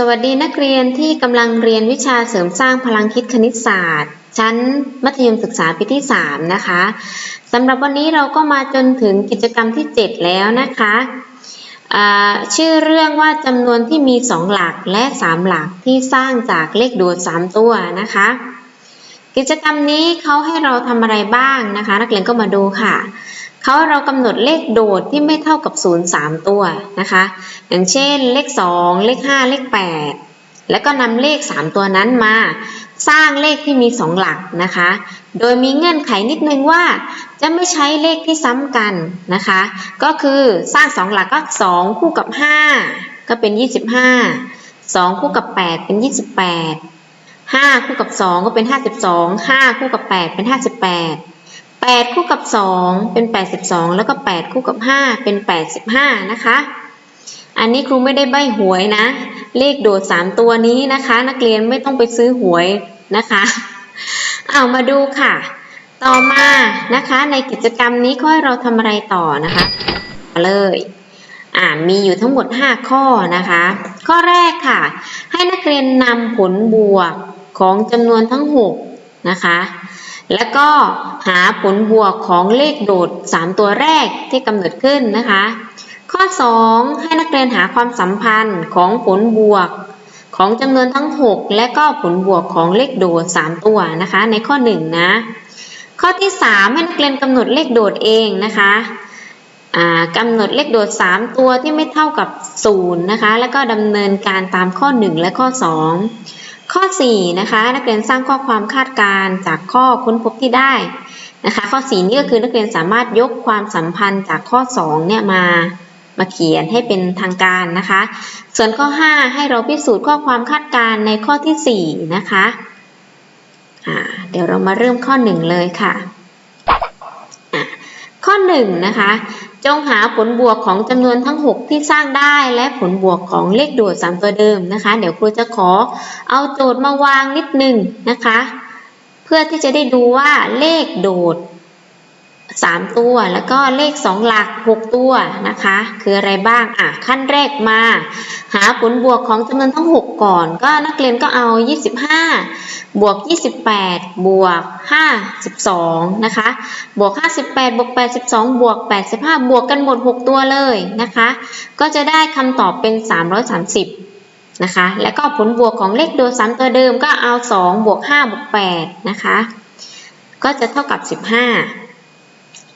สวัสดีนักเรียนที่กำลังเรียนวิชาเสริมสร้างพลังคิดคณิตศาสตร์ ชั้นมัธยมศึกษาปีที่ 3 นะคะสำหรับวันนี้เราก็มาจนถึงกิจกรรมที่ 7 แล้วนะคะชื่อเรื่องว่าจำนวนที่มี 2 หลักและ 3 หลักที่สร้างจากเลขโดด 3 ตัวนะคะ กิจกรรมนี้เขาให้เราทำอะไรบ้างนะคะ นักเรียนก็มาดูค่ะ เขาเรากำหนดเลขโดดที่ไม่เท่ากับ 0 3 ตัวนะคะ อย่างเช่นเลข 2 เลข 5 เลข 8 แล้วก็นำเลข 3 ตัวนั้นมา สร้างเลขที่มี 2 หลักนะคะ โดยมีเงื่อนไขนิดนึงว่า จะไม่ใช้เลขที่ซ้ำกันนะคะ ก็คือสร้าง 2 หลักก็ 2 คู่กับ 5 ก็เป็น 25 2 คู่กับ 8 เป็น 28 5 คู่กับ 2 ก็เป็น 52 5 คู่กับ 8 เป็น 58 8 คู่กับ 2 เป็น 82 แล้วก็ 8 คู่กับ 5 เป็น 85 นะคะ อันนี้ครูไม่ได้ใบหวยนะ เลขโดด 3 ตัวนี้นะคะ นักเรียนไม่ต้องไปซื้อหวยนะคะ เอามาดูค่ะ ต่อมานะคะในกิจกรรมนี้ก็ให้เราทำอะไรต่อนะคะมาเลยอ่ามีอยู่ทั้งหมด 5 ข้อนะคะ ข้อแรกค่ะ ให้นักเรียนนำผลบวกของจำนวนทั้ง 6 นะคะ แล้วก็หาผลบวกของเลขโดด 3 ตัวแรกที่กำหนดขึ้นนะคะ ข้อ 2 ให้นักเรียนหาความสัมพันธ์ของผลบวก ของจำนวนทั้ง 6 และก็ผลบวกของเลขโดด 3 ตัวนะคะ ในข้อ 1 นะ ข้อที่ 3 ให้นักเรียนกำหนดเลขโดดเองนะคะกำหนดเลขโดด 3 ตัวที่ไม่เท่ากับ 0 นะคะ แล้วก็ดำเนินการตามข้อ 1 และข้อ 2 ข้อ 4 นะคะ นักเรียนสร้างข้อความคาดการณ์จากข้อค้นพบที่ได้นะคะ ข้อ 4 นี่ก็คือนักเรียนสามารถยกความสัมพันธ์จากข้อ 2 เนี่ยมามาเขียนให้เป็นทางการนะคะ ส่วนข้อ 5 ให้เราพิสูจน์ข้อความคาดการณ์ในข้อทีสี่4 นะคะเดี๋ยวเรามาเริ่มข้อ 1 เลยค่ะอะข้อ 1 นะคะ จงหาผลบวกของจำนวนทั้ง 6 ที่สร้างได้และผลบวกของเลขโดด 3 ตัวเดิมนะคะ เดี๋ยวครูจะขอเอาโจทย์มาวางนิดนึงนะคะ เพื่อที่จะได้ดูว่าเลขโดด 3 ตัวแล้วก็เลข 2 หลัก 6 ตัวนะคะ คืออะไรบ้างอะขั้นแรกมา หาผลบวกของจำนวนทั้ง 6 ก่อน ก็นักเรียนก็เอา 25 บวก 28 บวก 52 นะคะ บวก 58 บวก 82 บวก 85 บวกกันหมด 6 ตัวเลยนะคะ ก็จะได้คำตอบเป็น 330นะคะ แล้วก็ผลบวกของเลขโดด3ตัวเดิมก็เอา 2 บวก 5 บวก 8 นะคะ ก็จะเท่ากับ 15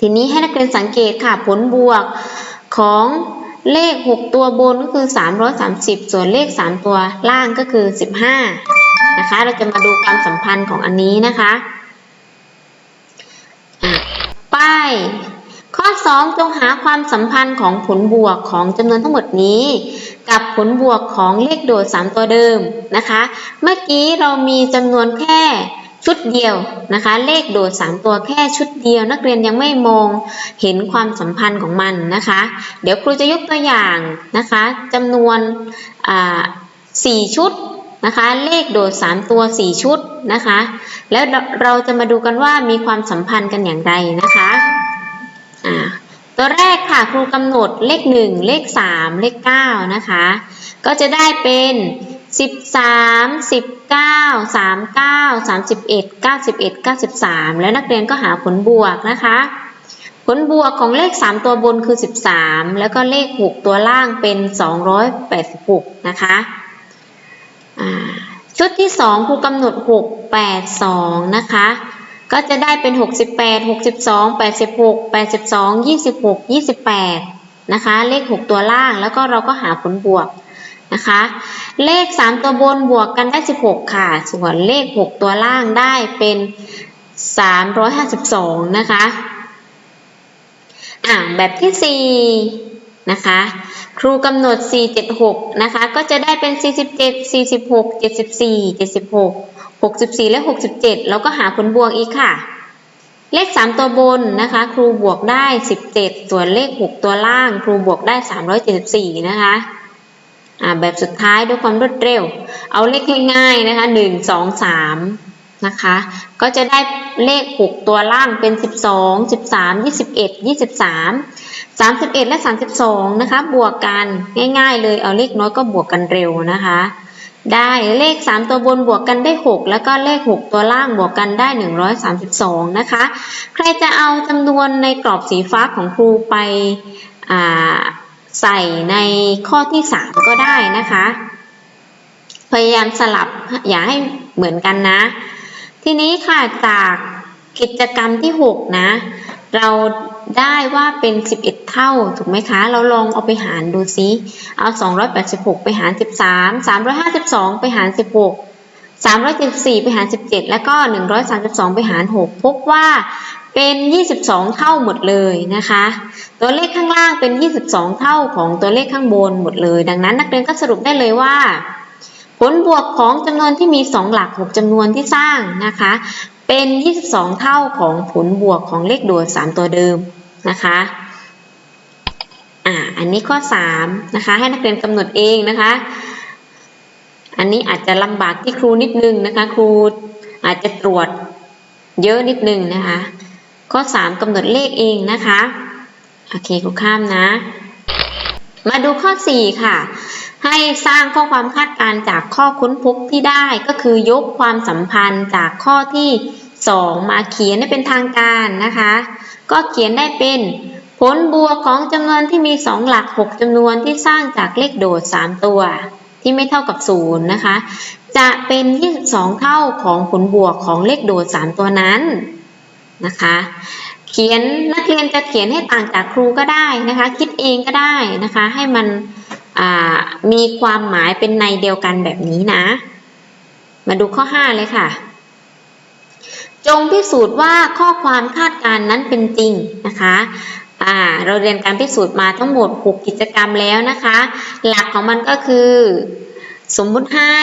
ทีนี้ให้นักเรียนสังเกตค่ะผลบวกของเลข 6 ตัวบนก็คือ 330 ส่วนเลข 3 ตัวล่างก็คือ 15 นะคะ เราจะมาดูความสัมพันธ์ของอันนี้นะคะอะป้ายข้อ 2 จงหาความสัมพันธ์ของผลบวกของจำนวนทั้งหมดนี้ กับผลบวกของเลขโดด 3 ตัวเดิมนะคะ เมื่อกี้เรามีจำนวนแค่ ชุดเดียวนะคะ เลขโดด 3 ตัวแค่ชุดเดียว นักเรียนยังไม่มองเห็นความสัมพันธ์ของมันนะคะ เดี๋ยวครูจะยกตัวอย่างนะคะจำนวนอ่า4ชุดนะคะ เลขโดด 3 ตัว 4 ชุดนะคะ แล้วเราจะมาดูกันว่ามีความสัมพันธ์กันอย่างไรนะคะตัวแรกค่ะครูกำหนดเลข 1 เลข 3 เลข 9 นะคะ ก็จะได้เป็น สิบสามสิบเก้าสามเก้าสามสิบเอ็ดเก้าสิบเอ็ดเก้าสิบสามแล้วนักเรียนก็หาผลบวกนะคะ ผลบวกของเลขสามตัวบนคือสิบสามแล้วก็เลขหกตัวล่างเป็นสองร้อยแปดสิบหกนะคะชุดที่สองครูกำหนดหกแปดสองนะคะก็จะได้เป็นหกสิบแปดหกสิบสองแปดสิบหกแปดสิบสองยี่สิบหกยี่สิบแปดนะคะ เลขหกตัวล่าง แล้วก็เราก็หาผลบวก นะคะ เลข 3 ตัวบนบวกกันได้ 16 ค่ะ ส่วนเลข 6 ตัวล่างได้เป็น 352 นะคะ อ่าแบบที่ 4 นะคะ ครูกำหนด 476 นะคะ ก็จะได้เป็น 47 46 74 76 64 และ 67 แล้วก็หาผลบวกอีกค่ะ เลข 3 ตัวบนนะคะ ครูบวกได้ 17 ส่วนเลข 6 ตัวล่าง ครูบวกได้ 374 นะคะ อ่าแบบสุดท้ายด้วยความรวดเร็ว เอาเลขง่ายๆนะคะ1 2 3นะคะ ก็จะได้เลข 6 ตัวล่างเป็น 12 13 21 23 31 และ 32 นะคะ บวกกันง่าย ๆ เลย เอาเลขน้อยก็บวกกันเร็วนะคะ ได้เลข 3 ตัวบนบวกกันได้ 6 แล้วก็เลข 6 ตัวล่างบวกกันได้ 132 นะคะ ใครจะเอาจำนวนในกรอบสีฟ้าของครูไปอ่า ใส่ในข้อที่ 3 ก็ได้นะคะ พยายามสลับอย่าให้เหมือนกันนะ ทีนี้ค่ะจากกิจกรรมที่ 6 นะ เราได้ว่าเป็น 11 เท่า ถูกไหมคะ เราลองเอาไปหารดูซิเอา 286 ไปหาร 13 352 ไปหาร 16 374 ไปหาร 17 แล้วก็ 132 ไปหาร 6 พบว่า เป็น 22 เท่าหมดเลยนะคะ ตัวเลขข้างล่างเป็น 22 เท่าของตัวเลขข้างบนหมดเลย ดังนั้นนักเรียนก็สรุปได้เลยว่า ผลบวกของจำนวนที่มี 2 หลัก 6จำนวนที่สร้างนะคะ เป็น 22 เท่าของผลบวกของเลขโดด 3 ตัวเดิมนะคะอ่าอันนี้ข้อ 3 นะคะ ให้นักเรียนกำหนดเองนะคะ อันนี้อาจจะลำบากที่ครูนิดนึงนะคะ ครูอาจจะตรวจเยอะนิดนึงนะคะ ข้อ 3กำหนดเลขเองนะคะ โอเคครูข้ามนะ มาดูข้อ 4 ค่ะ ให้สร้างข้อความคาดการจากข้อค้นพบที่ได้ก็คือยกความสัมพันธ์จากข้อที่ 2 มาเขียนให้เป็นทางการนะคะ ก็เขียนได้เป็นผลบวกของจำนวนที่มี 2 หลัก 6จำนวนที่สร้างจากเลขโดด 3 ตัว ที่ไม่เท่ากับ 0 นะคะ จะเป็น 22 เท่าของผลบวกของเลขโดด 3 ตัวนั้น นะคะ เขียนนักเรียนจะเขียนให้ต่างจากครูก็ได้นะคะ คิดเองก็ได้นะคะ ให้มันมีความหมายเป็นในเดียวกันแบบนี้นะ มาดูข้อ 5 เลยค่ะจงพิสูจน์ว่าข้อความคาดการณ์นั้นเป็นจริงนะคะอ่าเราเรียนการพิสูจน์มาทั้งหมด 6 กิจกรรมแล้วนะคะ หลักของมันก็คือ สมมุติให้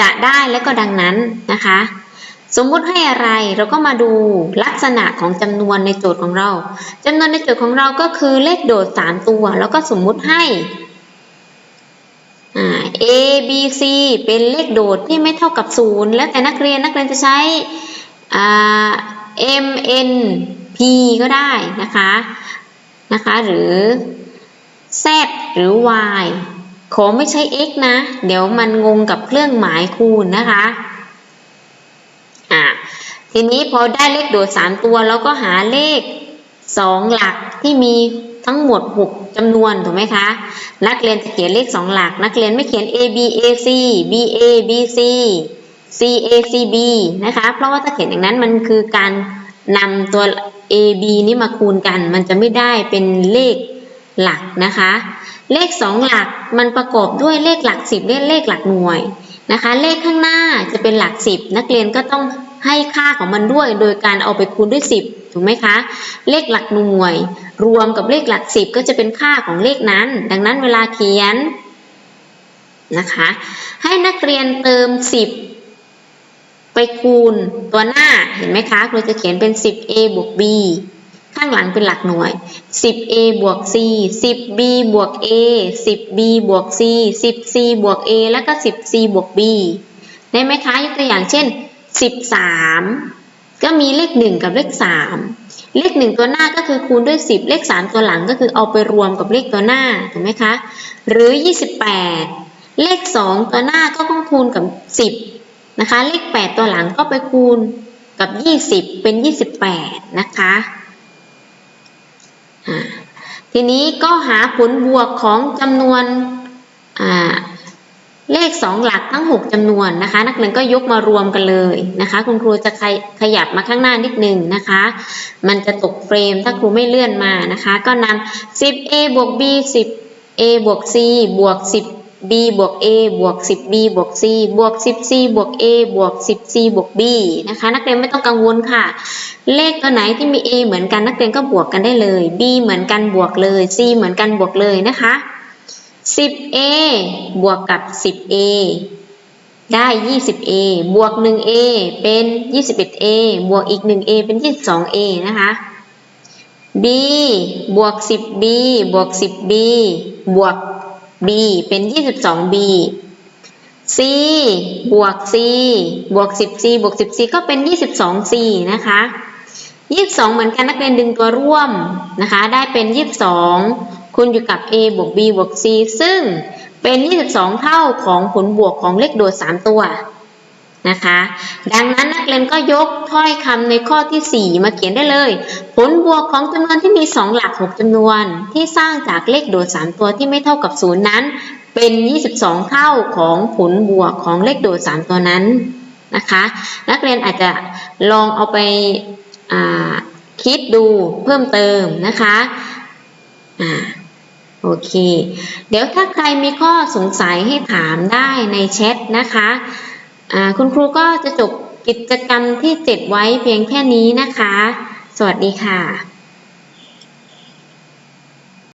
จะได้และก็ดังนั้นนะคะ สมมุติให้อะไรเราก็มาดูลักษณะของจำนวนในโจทย์ของเราจำนวนในโจทย์ของเราก็คือเลขโดด 3 ตัว แล้วก็สมมุติให้ A B C เป็นเลขโดดที่ไม่เท่ากับ 0 แล้วแต่นักเรียนนักเรียนจะใช้ M N P ก็ได้นะคะนะคะหรือ Z หรือ Y ขอไม่ใช่ x นะ เดี๋ยวมันงงกับเครื่องหมายคูณนะคะ ทีนี้พอได้เลขโดด3ตัวแล้วก็หาเลข2หลักที่มีทั้งหมด 6จำนวนถูกไหมคะ นักเรียนจะเขียนเลข 2 หลัก นักเรียนไม่เขียน a b a c b a b c c a c b นะคะ เพราะว่าถ้าเขียนอย่างนั้นมันคือการนำตัว a b นี้มาคูณกัน มันจะไม่ได้เป็นเลขหลักนะคะ เลข 2 หลักมันประกอบด้วยเลขหลัก 10 และเลขหลักหน่วยนะคะ เลขข้างหน้าจะเป็นหลัก 10 นักเรียนก็ต้อง ให้ค่าของมันด้วย โดยการเอาไปคูณด้วย 10 ถูกไหมคะ เลขหลักหน่วย รวมกับเลขหลัก 10 ก็จะเป็นค่าของเลขนั้น ดังนั้นเวลาเขียนนะคะ ให้นักเรียนเติม 10 ไปคูณตัวหน้า เห็นไหมคะครูจะเขียนเป็น 10a บวก b ข้างหลังเป็นหลักหน่วย 10a บวก c 10b บวก a 10b บวก c 10c บวก a แล้วก็ 10c บวก b ได้ไหมคะ ยกตัวอย่างเช่น 13 ก็มีเลข 1 กับเลข 3 เลข 1 ตัวหน้าก็คือคูณด้วย 10 เลข 3 ตัวหลังก็คือเอาไปรวมกับเลขตัวหน้าถูกไหมคะ หรือ 28 เลข 2 ตัวหน้าก็ต้องคูณกับ 10 นะคะ เลข 8 ตัวหลังก็ไปคูณกับ 20 เป็น 28 นะคะทีนี้ก็หาผลบวกของจำนวน เลข 2 หลักทั้ง 6จำนวนนะคะ นักเรียนก็ยกมารวมกันเลยนะคะ คุณครูจะขยขยับมาข้างหน้านิดนึงนะคะ มันจะตกเฟรมถ้าครูไม่เลื่อนมานะคะ ก็นำ 10a บวก b 10a บวก c บวก 10b บวก a บวก 10b บวก c บวก 10c บวก a บวก 10c บวก b นะคะ นักเรียนไม่ต้องกังวลค่ะ เลขตัวไหนที่มี a เหมือนกันนักเรียนก็บวกกันได้เลย b เหมือนกันบวกเลย c เหมือนกันบวกเลยนะคะ 10a บวกกับ 10a ได้ 20a บวก 1a เป็น 21a บวกอีก 1a เป็น 22a นะคะ b บวก 10b บวก 10b บวก b เป็น 22b c บวก c บวก 10c บวก 10c ก็เป็น 22c นะคะ 22 เหมือนกันนักเรียนดึงตัวร่วมนะคะ ได้เป็น 22 คูณอยู่กับ a บวก b บวก c ซึ่งเป็น 22 เท่าของผลบวกของเลขโดด 3 ตัวนะคะ ดังนั้นนักเรียนก็ยกถ้อยคำในข้อที่ 4 มาเขียนได้เลย ผลบวกของจำนวนที่มี 2 หลัก 6จำนวน ที่สร้างจากเลขโดด 3 ตัวที่ไม่เท่ากับ 0 นั้น เป็น 22 เท่าของผลบวกของเลขโดด 3 ตัวนั้นนะคะ นักเรียนอาจจะลองเอาไปคิดดูเพิ่มเติมนะคะอ่า โอเค เดี๋ยวถ้าใครมีข้อสงสัยให้ถามได้ในแชทนะคะะคุณครูก็จะจบกิจกรรมที่ 7 ไว้เพียงแค่นี้นะคะ สวัสดีค่ะ